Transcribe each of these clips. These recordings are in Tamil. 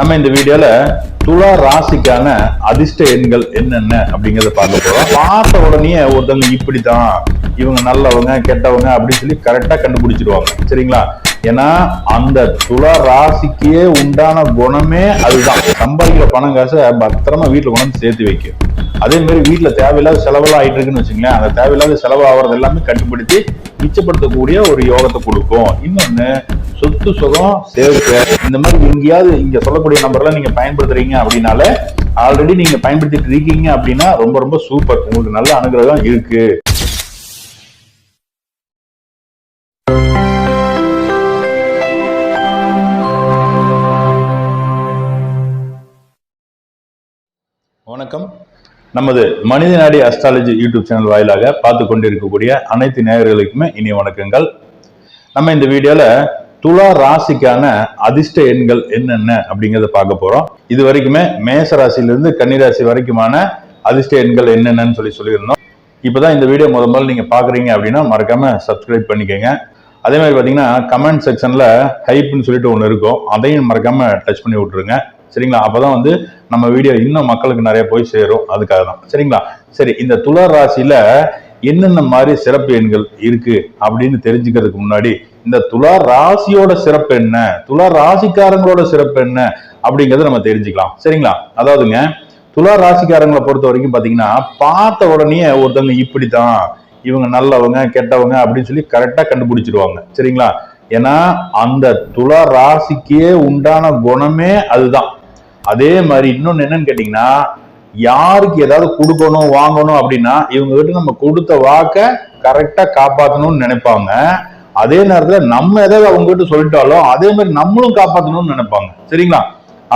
நம்ம இந்த வீடியோல துலா ராசிக்கான அதிர்ஷ்ட எண்கள் என்னென்ன அப்படிங்கறத பார்க்க போறோம். பார்த்த உடனே ஒருத்தவங்க இப்படிதான் இவங்க நல்லவங்க கெட்டவங்க அப்படின்னு சொல்லி கரெக்டா கண்டுபிடிச்சிருவாங்க. சரிங்களா? ஏன்னா அந்த துலா ராசிக்கே உண்டான குணமே அதுதான். சம்பாதிக்கிற பணம் காசை பத்திரமா வீட்டுல கொண்டு வந்து சேர்த்து வைக்கும். அதே மாதிரி வீட்டுல தேவையில்லாத செலவெல்லாம் ஆயிட்டு இருக்குன்னு வச்சுங்களேன் அந்த தேவையில்லாத செலவு ஆகிறது எல்லாமே கட்டுப்படுத்தி மிச்சப்படுத்தக்கூடிய ஒரு யோகத்தை கொடுக்கும். இன்னொன்னு சொத்து சுகம் சேர்க்க இந்த மாதிரி எங்கேயாவது இங்க சொல்லக்கூடிய நம்பர்லாம் நீங்க பயன்படுத்துறீங்க அப்படின்னாலே ஆல்ரெடி நீங்க பயன்படுத்திட்டு இருக்கீங்க அப்படின்னா ரொம்ப ரொம்ப சூப்பர் உங்களுக்கு நல்ல அனுகிரகம் இருக்கு. வணக்கம். நமது மனித நாடி அஸ்ட்ராலஜி யூடியூப் சேனல் வாயிலாக பார்த்து கொண்டிருக்கக்கூடிய அனைத்து நேயர்களுக்குமே இனிய வணக்கங்கள். நம்ம இந்த வீடியோல துலா ராசிக்கான அதிர்ஷ்ட எண்கள் என்னென்ன அப்படிங்கறத பார்க்க போறோம். இது வரைக்குமே மேச ராசியிலிருந்து கன்னிராசி வரைக்குமான அதிர்ஷ்ட எண்கள் என்னென்னன்னு சொல்லி சொல்லியிருந்தோம். இப்பதான் இந்த வீடியோ முத முதல்ல நீங்க பாக்குறீங்க அப்படின்னா மறக்காம சப்ஸ்கிரைப் பண்ணிக்கோங்க. அதே மாதிரி பாத்தீங்கன்னா கமெண்ட் செக்ஷன்ல ஹைப்னு சொல்லிட்டு ஒன்று இருக்கும். அதையும் மறக்காம டச் பண்ணி விட்டுருங்க. சரிங்களா? அப்பதான் வந்து நம்ம வீடியோ இன்னும் மக்களுக்கு நிறைய போய் சேரும். அதுக்காக தான். சரிங்களா? சரி இந்த துளர் ராசியில என்னென்ன மாதிரி சிறப்பு எண்கள் இருக்கு அப்படின்னு தெரிஞ்சுக்கிறதுக்கு முன்னாடி இந்த துலா ராசியோட சிறப்பு என்ன? துலா ராசிக்காரங்களோட சிறப்பு என்ன? அப்படிங்கறத நம்ம தெரிஞ்சுக்கலாம். சரிங்களா? அதாவதுங்க துலா ராசிக்காரங்களை பொறுத்த வரைக்கும் பாத்தீங்கன்னா பார்த்த உடனே ஒருத்தவங்க இப்படித்தான் இவங்க நல்லவங்க கெட்டவங்க அப்படின்னு சொல்லி கரெக்டா கண்டுபிடிச்சிருவாங்க சரிங்களா? ஏன்னா அந்த துலா ராசிக்கே உண்டான குணமே அதுதான். அதே மாதிரி இன்னொன்னு என்னன்னு கேட்டீங்கன்னா யாருக்கு ஏதாவது கொடுக்கணும் வாங்கணும் அப்படின்னா இவங்க கிட்ட நம்ம கொடுத்த வாக்க கரெக்டா காப்பாற்றணும்னு நினைப்பாங்க. அதே நேரத்துல நம்ம எதாவது அவங்க கிட்ட சொல்லிட்டாலும் அதே மாதிரி நம்மளும் காப்பாற்றணும்னு நினைப்பாங்க. சரிங்களா?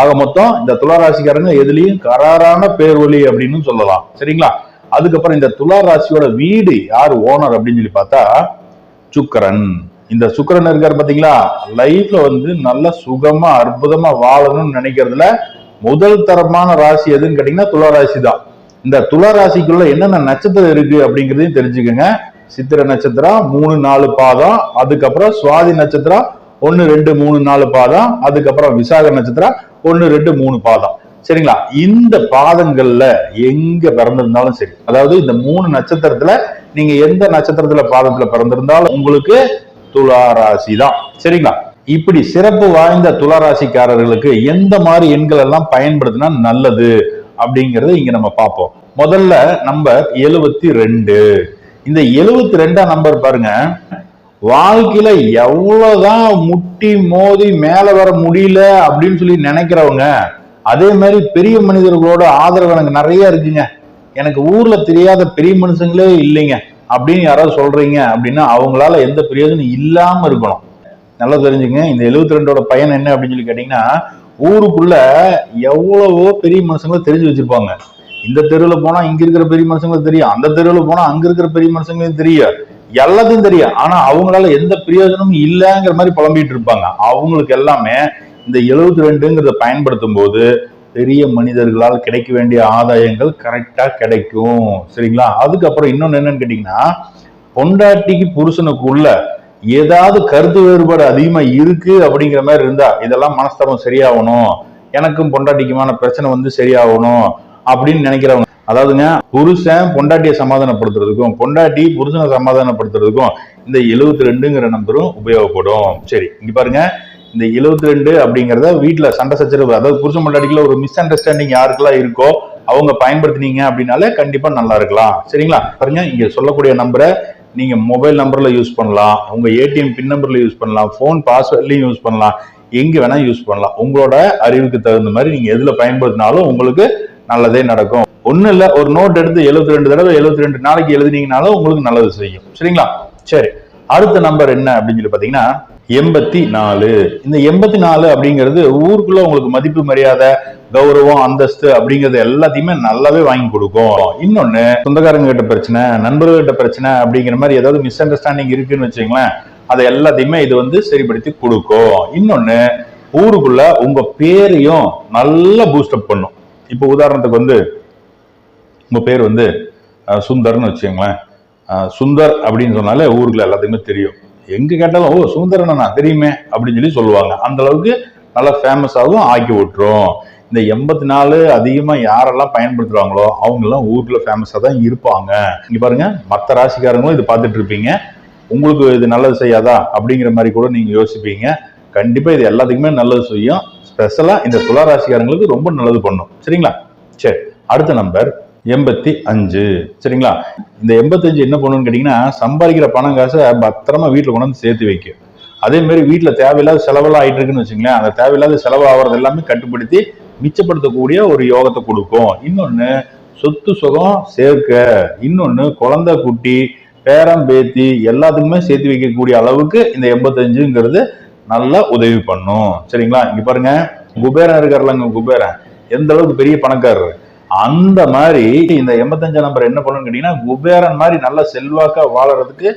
ஆக மொத்தம் இந்த துளாராசிக்காரங்க எதுலையும் கராரான பேர் ஒலி அப்படின்னு சொல்லலாம். சரிங்களா? அதுக்கப்புறம் இந்த துலா ராசியோட வீடு யார்? ஓனர் அப்படின்னு சொல்லி பார்த்தா சுக்கரன். இந்த சுக்கரன் இருக்காரு பாத்தீங்களா? லைஃப்ல வந்து நல்ல சுகமா அற்புதமா வாழணும்னு நினைக்கிறதுல முதல் தரமான ராசி எதுன்னு கேட்டீங்கன்னா துளாராசி தான் இந்த துலா ராசிக்குள்ள என்னென்ன நட்சத்திரம் இருக்கு அப்படிங்கிறதையும் தெரிஞ்சுக்கோங்க. சித்திர நட்சத்திரம் மூணு நாலு பாதம் அதுக்கப்புறம் சுவாதி நட்சத்திரம் ஒன்னு ரெண்டு மூணு நாலு பாதம் அதுக்கப்புறம் விசாக நட்சத்திரம் ஒன்னு ரெண்டு மூணு பாதம் சரிங்களா? இந்த பாதங்கள்ல எங்க பிறந்திருந்தாலும் சரி அதாவது இந்த மூணு நட்சத்திரத்துல நீங்க எந்த நட்சத்திரத்துல பாதத்துல பிறந்திருந்தாலும் உங்களுக்கு துளாராசி தான். சரிங்களா? இப்படி சிறப்பு வாய்ந்த துளாராசிக்காரர்களுக்கு எந்த மாதிரி எண்கள் எல்லாம் பயன்படுத்தினா நல்லது அப்படிங்கறத இங்க நம்ம பார்ப்போம். முதல்ல நம்பர் எழுவத்தி ரெண்டு. இந்த எழுபத்தி ரெண்டாம் நம்பர் பாருங்க. வாழ்க்கையில எவ்வளவுதான் முட்டி மோதி மேல வர முடியல அப்படின்னு சொல்லி நினைக்கிறவங்க அதே மாதிரி பெரிய மனிதர்களோட ஆதரவு எனக்கு நிறைய இருக்குங்க. எனக்கு ஊர்ல தெரியாத பெரிய மனுஷங்களே இல்லைங்க. அப்படின்னு யாராவது சொல்றீங்க அப்படின்னா அவங்களால எந்த பிரயோஜனம் இல்லாம இருக்கணும். நல்லா தெரிஞ்சுங்க இந்த எழுபத்தி ரெண்டோட பயன் என்ன அப்படின்னு சொல்லி கேட்டீங்கன்னா ஊருக்குள்ள எவ்வளவோ பெரிய மனுஷங்களை தெரிஞ்சு வச்சிருப்பாங்க. இந்த தெருவில் போனா இங்க இருக்கிற பெரிய மனுஷங்களுக்கு தெரியும். அந்த தெருவில் போனா அங்க இருக்கிற பெரிய மனுஷங்களுக்கு தெரியும் எல்லாத்தையும் தெரியும். ஆனா அவங்களால எந்த பிரயோஜனமும் இல்லைங்கிற மாதிரி புலம்பிட்டு இருப்பாங்க. அவங்களுக்கு எல்லாமே இந்த எழுபத்தி ரெண்டுங்கிறத பயன்படுத்தும் போது பெரிய மனிதர்களால் கிடைக்க வேண்டிய ஆதாயங்கள் கரெக்டா கிடைக்கும். சரிங்களா? அதுக்கப்புறம் இன்னொன்னு என்னன்னு கேட்டீங்கன்னா பொண்டாட்டிக்கு புருஷனுக்குள்ள ஏதாவது கருத்து வேறுபாடு அதிகமா இருக்கு அப்படிங்கிற மாதிரி இருந்தா இதெல்லாம் மனஸ்தாபம் சரியாகணும். எனக்கும் பொண்டாட்டிக்குமான பிரச்சனை வந்து சரியாகணும். அப்படின்னு நினைக்கிறவங்க. அதாவதுங்க புருஷன் பொண்டாட்டியை சமாதானப்படுத்துறதுக்கும் பொண்டாட்டி புருஷனை சமாதானப்படுத்துறதுக்கும் இந்த எழுபத்தி ரெண்டுங்கிற நம்பரும் உபயோகப்படும். சரி இங்க பாருங்க. இந்த எழுபத்தி ரெண்டு அப்படிங்கிறத வீட்டுல சண்டை சச்சரவு அதாவது புருஷன் பொண்டாட்டிக்குள்ள ஒரு மிஸ் அண்டர்ஸ்டாண்டிங் யாருக்கெல்லாம் இருக்கோ அவங்க பயன்படுத்தினீங்க அப்படின்னாலே கண்டிப்பா நல்லா இருக்கலாம். சரிங்களா? பாருங்க இங்க சொல்லக்கூடிய நம்பரை நீங்க மொபைல் நம்பர்ல யூஸ் பண்ணலாம். உங்க ஏடிஎம் பின் நம்பர்ல யூஸ் பண்ணலாம். ஃபோன் பாஸ்வேர்ட்லயும் யூஸ் பண்ணலாம். எங்க வேணா யூஸ் பண்ணலாம். உங்களோட அறிவுக்கு தகுந்த மாதிரி நீங்க எதுல பயன்படுத்தினாலும் உங்களுக்கு நல்லதே நடக்கும். ஒண்ணு இல்ல ஒரு நோட் எடுத்து எழுபத்தி ரெண்டு தடவை எழுபத்தி ரெண்டு நாளைக்கு எழுதினீங்கனாலும் உங்களுக்கு நல்லது செய்யும். சரிங்களா? சரி. அடுத்த நம்பர் என்ன அப்படின்னு சொல்லி பாத்தீங்கன்னா எண்பத்தி நாலு இந்த எண்பத்தி நாலு அப்படிங்கிறது ஊருக்குள்ள உங்களுக்கு மதிப்பு மரியாதை கௌரவம் அந்தஸ்து அப்படிங்கறது எல்லாத்தையுமே நல்லாவே வாங்கி கொடுக்கும். இன்னொன்னு சொந்தக்காரங்க கிட்ட பிரச்சனை நண்பர்கள்கிட்ட பிரச்சனை அப்படிங்கிற மாதிரி ஏதாவது மிஸ் அண்டர்ஸ்டாண்டிங் இருக்குன்னு வச்சுங்களேன் அதை எல்லாத்தையுமே இது வந்து சரிப்படுத்தி கொடுக்கும். இன்னொன்னு ஊருக்குள்ள உங்க பேரையும் நல்லா பூஸ்டப் பண்ணும். இப்போ உதாரணத்துக்கு வந்து உங்கள் பேர் வந்து சுந்தர்னு வச்சுக்கோங்களேன். சுந்தர் அப்படின்னு சொன்னாலே ஊருக்குள்ள எல்லாத்துக்குமே தெரியும். எங்கே கேட்டாலும் ஓ சுந்தரனா தெரியுமே அப்படின்னு சொல்லி சொல்லுவாங்க. அந்த அளவுக்கு நல்லா ஃபேமஸாகவும் ஆக்கி விட்டுரும். இந்த எண்பத்தி நாலு அதிகமாக யாரெல்லாம் பயன்படுத்துவாங்களோ அவங்கெல்லாம் ஊரில் ஃபேமஸாக தான் இருப்பாங்க. இங்கே பாருங்கள் மற்ற ராசிக்காரங்களும் இது பார்த்துட்டு இருப்பீங்க. உங்களுக்கு இது நல்லது செய்யாதா? அப்படிங்கிற மாதிரி கூட நீங்கள் யோசிப்பீங்க. கண்டிப்பாக இது எல்லாத்துக்குமே நல்லது செய்யும். ஸ்பெஷலா இந்த துளாராசிக்காரங்களுக்கு ரொம்ப நல்லது பண்ணும். சரிங்களா? சரி அடுத்த நம்பர் எண்பத்தி அஞ்சு. சரிங்களா? இந்த எண்பத்தஞ்சு என்ன பண்ணுன்னு கேட்டீங்கன்னா சம்பாதிக்கிற பணம் காசை பத்திரமா வீட்டில் கொண்டு வந்து சேர்த்து வைக்கும் அதே மாதிரி வீட்டில் தேவையில்லாத செலவெல்லாம் ஆகிட்டு இருக்குன்னு வச்சுங்களேன் அந்த தேவையில்லாத செலவு ஆகிறது எல்லாமே கட்டுப்படுத்தி மிச்சப்படுத்தக்கூடிய ஒரு யோகத்தை கொடுக்கும். இன்னொன்று சொத்து சுகம் சேர்க்க. இன்னொன்று குழந்தை குட்டி பேரம் பேத்தி எல்லாத்துக்குமே சேர்த்து வைக்கக்கூடிய அளவுக்கு இந்த எண்பத்தஞ்சுங்கிறது நல்லா உதவி பண்ணும். சரிங்களா? இங்க பாருங்க. குபேரன் இருக்காருலங்க குபேரன். எந்த அளவுக்கு பெரிய பணக்காரர். அந்த மாதிரி இந்த எண்பத்தஞ்சு நம்பர் என்ன பண்ணுன்னு கேட்டீங்கன்னா குபேரன் மாதிரி நல்ல செல்வாக்கா வாழறதுக்கு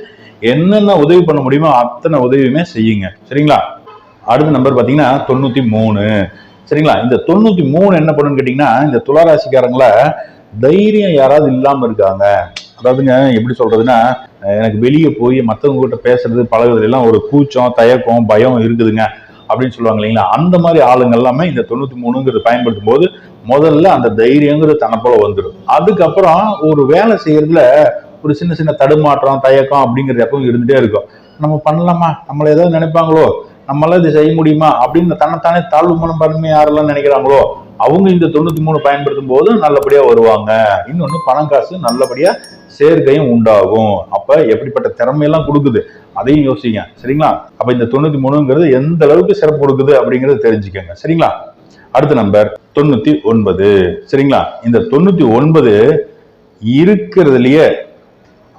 என்னென்ன உதவி பண்ண முடியுமோ அத்தனை உதவியுமே செய்யுங்க. சரிங்களா? அடுத்த நம்பர் பாத்தீங்கன்னா தொண்ணூத்தி மூணு. சரிங்களா? இந்த தொண்ணூத்தி மூணு என்ன பண்ணுன்னு கேட்டீங்கன்னா இந்த துளாராசிக்காரங்கள தைரியம் யாராவது இல்லாம இருக்காங்க. அதாவதுங்க எப்படி சொல்றதுன்னா எனக்கு வெளியே போய் மற்றவங்க கிட்ட பேசுறது பழகுறது எல்லாம் ஒரு கூச்சம் தயக்கம் பயம் இருக்குதுங்க அப்படின்னு சொல்லுவாங்க இல்லைங்களா? அந்த மாதிரி ஆளுங்க எல்லாமே இந்த தொண்ணூத்தி மூணுங்கிறது பயன்படுத்தும் போது முதல்ல அந்த தைரியங்கிறது தன்னை போல வந்துடும் அதுக்கப்புறம் ஒரு வேலை செய்யறதுல ஒரு சின்ன சின்ன தடுமாற்றம் தயக்கம் அப்படிங்கிறது எப்பவும் இருந்துட்டே இருக்கும். நம்ம பண்ணலாமா? நம்மள ஏதாவது நினைப்பாங்களோ? நம்மளால இது செய்ய முடியுமா? அப்படின்னு தன்னைத்தானே தாழ்வு மனம் மனப்பான்மை யாரெல்லாம் நினைக்கிறாங்களோ? அவங்க இந்த தொண்ணூத்தி மூணு பயன்படுத்தும் போது நல்லபடியா வருவாங்க. இன்னொன்னு பணம் காசு நல்லபடியா சேர்க்கையும் உண்டாகும். அப்ப எப்படிப்பட்ட திறமையெல்லாம் கொடுக்குது? அதையும் யோசிங்க. சரிங்களா? அப்ப இந்த தொண்ணூத்தி மூணுங்கிறது எந்த அளவுக்கு சிறப்பு கொடுக்குது அப்படிங்கறத தெரிஞ்சுக்கோங்க. சரிங்களா? அடுத்த நம்பர் தொண்ணூத்தி ஒன்பது. சரிங்களா? இந்த தொண்ணூத்தி ஒன்பது இருக்கிறதுலயே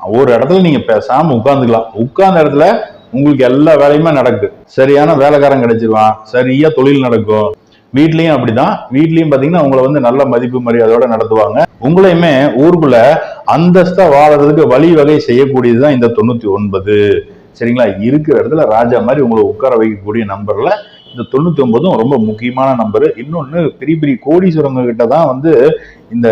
ஒரு இடத்துல நீங்க பேசாம உட்கார்ந்துக்கலாம். உட்கார்ந்த இடத்துல உங்களுக்கு எல்லா வேலையுமே நடக்குது. சரியான வேலைக்காரன் கிடைச்சிருவான். சரியா தொழில் நடக்கும். வீட்லயும் அப்படிதான். வீட்லயும் பாத்தீங்கன்னா உங்களை வந்து நல்ல மதிப்பு மரியாதையோட நடத்துவாங்க. உங்களையுமே ஊருக்குள்ள அந்தஸ்தா வாழறதுக்கு வழி வகை செய்யக்கூடியதுதான் இந்த தொண்ணூத்தி ஒன்பது. சரிங்களா? இருக்கிற இடத்துல ராஜா மாதிரி உங்களை உட்கார வைக்கக்கூடிய நம்பர்ல இந்த தொண்ணூத்தி ஒன்பதும் ரொம்ப முக்கியமான நம்பரு. இன்னொன்னு பெரிய பெரிய கோடீஸ்வரங்க கிட்ட தான் வந்து இந்த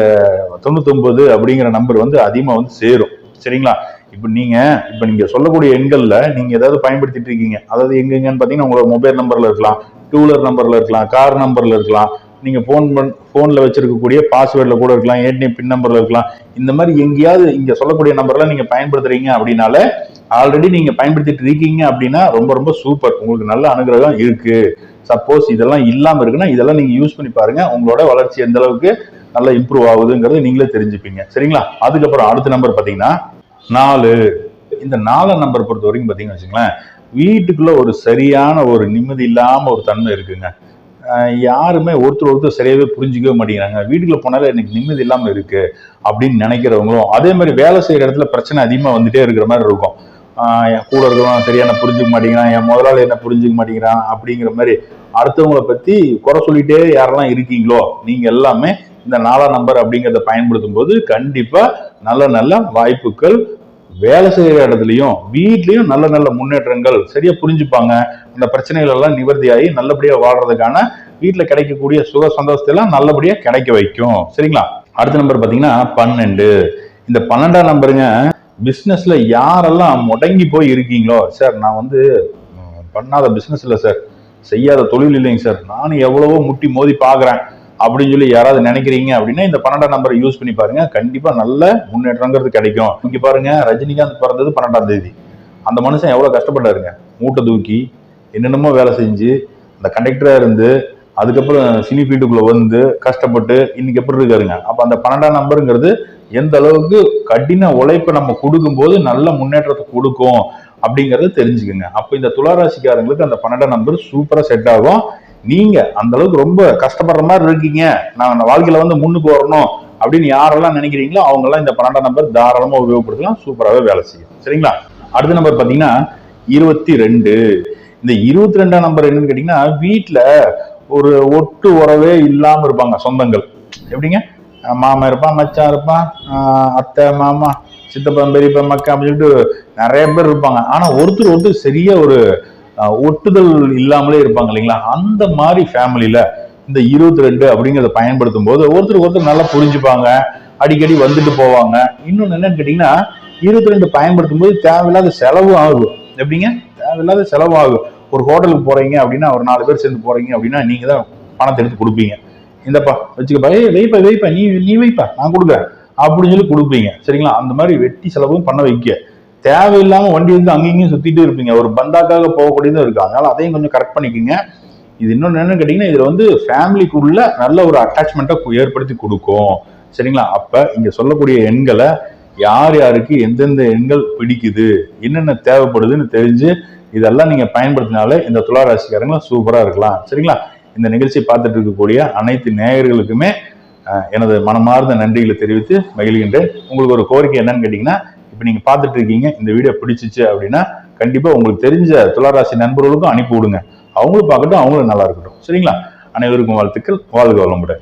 தொண்ணூத்தி ஒன்பது அப்படிங்கிற நம்பர் வந்து அதிகமா வந்து சேரும். சரிங்களா? இப்போ நீங்கள் இப்போ நீங்கள் சொல்லக்கூடிய எண்களில் நீங்கள் ஏதாவது பயன்படுத்திட்டு இருக்கீங்க. அதாவது எங்கெங்கன்னு பார்த்தீங்கன்னா உங்களோட மொபைல் நம்பரில் இருக்கலாம் டூ வீலர் இருக்கலாம் கார் நம்பரில் இருக்கலாம் நீங்கள் ஃபோன் பண் ஃபோனில் வச்சிருக்கக்கூடிய பாஸ்வேர்டில் கூட இருக்கலாம் ஏடிஎம் பின் நம்பரில் இருக்கலாம். இந்த மாதிரி எங்கேயாவது இங்கே சொல்லக்கூடிய நம்பர்லாம் நீங்கள் பயன்படுத்துறீங்க அப்படின்னால ஆல்ரெடி நீங்கள் பயன்படுத்திட்டு இருக்கீங்க அப்படின்னா ரொம்ப ரொம்ப சூப்பர் உங்களுக்கு நல்ல அனுகிரகம் இருக்குது சப்போஸ் இதெல்லாம் இல்லாமல் இருக்குன்னா இதெல்லாம் நீங்கள் யூஸ் பண்ணி பாருங்கள் உங்களோட வளர்ச்சி எந்த அளவுக்கு நல்லா இம்ப்ரூவ் ஆகுதுங்கிறது நீங்களே தெரிஞ்சுப்பீங்க. சரிங்களா? அதுக்கப்புறம் அடுத்த நம்பர் பார்த்தீங்கன்னா நாலு. இந்த நாலு நம்பர் பொறுத்த வரைக்கும் பார்த்தீங்கன்னு வச்சுங்களேன் வீட்டுக்குள்ள ஒரு சரியான ஒரு நிம்மதி இல்லாமல் ஒரு தன்மை இருக்குங்க. யாருமே ஒருத்தர் ஒருத்தர் சரியாகவே புரிஞ்சுக்கவே மாட்டேங்கிறாங்க. வீட்டுக்குள்ள போனாலே எனக்கு நிம்மதி இல்லாமல் இருக்கு அப்படின்னு நினைக்கிறவங்களும் அதே மாதிரி வேலை செய்கிற இடத்துல பிரச்சனை அதிகமாக வந்துட்டே இருக்கிற மாதிரி இருக்கும். என் கூட இருக்கிறவன் சரியான புரிஞ்சுக்க மாட்டேங்கிறான் என் முதலாளி என்ன புரிஞ்சுக்க மாட்டேங்கிறான் அப்படிங்கிற மாதிரி அடுத்தவங்கள பற்றி குறை சொல்லிட்டே யாரெல்லாம் இருக்கீங்களோ நீங்கள் எல்லாமே இந்த நாலாம் நம்பர் அப்படிங்கிறத பயன்படுத்தும் போது கண்டிப்பாக நல்ல நல்ல வாய்ப்புகள் வேலை செய்யற இடத்துலயும் வீட்லயும் நல்ல நல்ல முன்னேற்றங்கள் சரியா புரிஞ்சுப்பாங்க. இந்த பிரச்சனைகள் எல்லாம் நிவர்த்தியாகி நல்லபடியா வாழ்றதுக்கான வீட்டுல கிடைக்கக்கூடிய சுக சந்தோஷத்தை எல்லாம் நல்லபடியா கிடைக்க வைக்கும். சரிங்களா? அடுத்த நம்பர் பாத்தீங்கன்னா பன்னெண்டு. இந்த பன்னெண்டாம் நம்பருங்க பிசினஸ்ல யாரெல்லாம் முடங்கி போய் இருக்கீங்களோ சார் நான் வந்து பண்ணாத பிசினஸ் இல்லை சார் செய்யாத தொழில் இல்லைங்க சார் நானும் எவ்வளவோ முட்டி மோதி பாக்குறேன். அப்படின்னு சொல்லி யாராவது நினைக்கிறீங்க அப்படின்னா இந்த பன்னெண்டாம் நம்பரை யூஸ் பண்ணி பாருங்க. கண்டிப்பா நல்ல முன்னேற்றங்கிறது கிடைக்கும். இங்க பாருங்க ரஜினிகாந்த் பிறந்தது பன்னெண்டாம் தேதி. அந்த மனுஷன் எவ்வளவு கஷ்டப்பட்டாருங்க. மூட்டை தூக்கி என்னென்னமோ வேலை செஞ்சு அந்த கண்டக்டரா இருந்து அதுக்கப்புறம் சினி ஃபீல்டுக்குள்ள வந்து கஷ்டப்பட்டு இன்னைக்கு எப்படி இருக்காருங்க? அப்ப அந்த பன்னெண்டாம் நம்பருங்கிறது எந்த அளவுக்கு கடின உழைப்பை நம்ம கொடுக்கும்போது நல்ல முன்னேற்றத்தை கொடுக்கும் அப்படிங்கறத தெரிஞ்சுக்கோங்க. அப்ப இந்த துளாராசிக்காரங்களுக்கு அந்த பன்னெண்டாம் நம்பர் சூப்பரா செட் ஆகும். நீங்க அந்த அளவுக்கு ரொம்ப கஷ்டப்படுற மாதிரி இருக்கீங்க. நான் அந்த வாழ்க்கையில வந்து முன்னுக்கு வரணும் அப்படின்னு யாரெல்லாம் நினைக்கிறீங்களோ அவங்க எல்லாம் இந்த பன்னெண்டாம் நம்பர் தாராளமா உபயோகப்படுத்தலாம். சூப்பராகவே வேலை செய்யும். சரிங்களா? அடுத்த நம்பர் பாத்தீங்கன்னா இருபத்தி ரெண்டு இந்த இருபத்தி ரெண்டாம் நம்பர் என்னன்னு கேட்டீங்கன்னா வீட்டுல ஒரு ஒட்டு உறவே இல்லாம இருப்பாங்க சொந்தங்கள். எப்படிங்க? மாமா இருப்பான் மச்சான் இருப்பான் அத்தை மாமா சித்தப்பா பெரியப்பா மக்கா அப்படின்னு சொல்லிட்டு நிறைய பேர் இருப்பாங்க. ஆனா ஒருத்தர் ஒருத்தர் சரியா ஒரு ஒட்டுதல் இல்லாமலே இருப்பாங்க இல்லைங்களா? அந்த மாதிரி ஃபேமிலியில இந்த இருபத்தி ரெண்டு அப்படிங்கிறத பயன்படுத்தும் போது ஒருத்தர் ஒருத்தர் நல்லா புரிஞ்சுப்பாங்க அடிக்கடி வந்துட்டு போவாங்க. இன்னொன்று என்னன்னு கேட்டீங்கன்னா இருபத்தி ரெண்டு பயன்படுத்தும் போது தேவையில்லாத செலவும் ஆகும். எப்படிங்க? தேவையில்லாத செலவு ஆகும். ஒரு ஹோட்டலுக்கு போறீங்க அப்படின்னா ஒரு நாலு பேர் சேர்ந்து போறீங்க அப்படின்னா நீங்க தான் பணத்தை எடுத்து கொடுப்பீங்க. இந்தப்பா வச்சுக்கப்பா ஏய் வைப்பா வைப்பா நீ நீ வைப்பா நான் கொடுக்குறேன். அப்படின்னு சொல்லி கொடுப்பீங்க. சரிங்களா? அந்த மாதிரி வெட்டி செலவும் பண்ண வைக்க தேவையில்லாமல் வண்டி வந்து அங்கேயும் இங்கேயும் சுத்திட்டு இருப்பீங்க. ஒரு பந்தாக்காக போகக்கூடியதும் இருக்கு. அதனால அதையும் கொஞ்சம் கரெக்ட் பண்ணிக்கோங்க. இது இன்னொன்று என்னன்னு கேட்டீங்கன்னா இதுல வந்து ஃபேமிலிக்குள்ள நல்ல ஒரு அட்டாச்மெண்ட்டை ஏற்படுத்தி கொடுக்கும். சரிங்களா? அப்ப இங்க சொல்லக்கூடிய எண்களை யார் யாருக்கு எந்தெந்த எண்கள் பிடிக்குது என்னென்ன தேவைப்படுதுன்னு தெரிஞ்சு இதெல்லாம் நீங்க பயன்படுத்தினாலே இந்த துலா சூப்பராக சூப்பரா இருக்கலாம். சரிங்களா? இந்த நிகழ்ச்சியை பார்த்துட்டு இருக்கக்கூடிய அனைத்து நேயர்களுக்குமே எனது மனமார்ந்த நன்றிகளை தெரிவித்து மகிழ்கின்றேன். உங்களுக்கு ஒரு கோரிக்கை என்னன்னு கேட்டீங்கன்னா இப்போ நீங்க பார்த்துட்டு இருக்கீங்க இந்த வீடியோ பிடிச்சிச்சு அப்படின்னா கண்டிப்பா உங்களுக்கு தெரிஞ்ச துளாராசி நண்பர்களுக்கும் அனுப்பி விடுங்க. அவங்களும் பார்க்கட்டும் அவங்களும் நல்லா இருக்கட்டும். சரிங்களா? அனைவருக்கும் வாழ்த்துக்கள். வாழ்க வளமுடன்.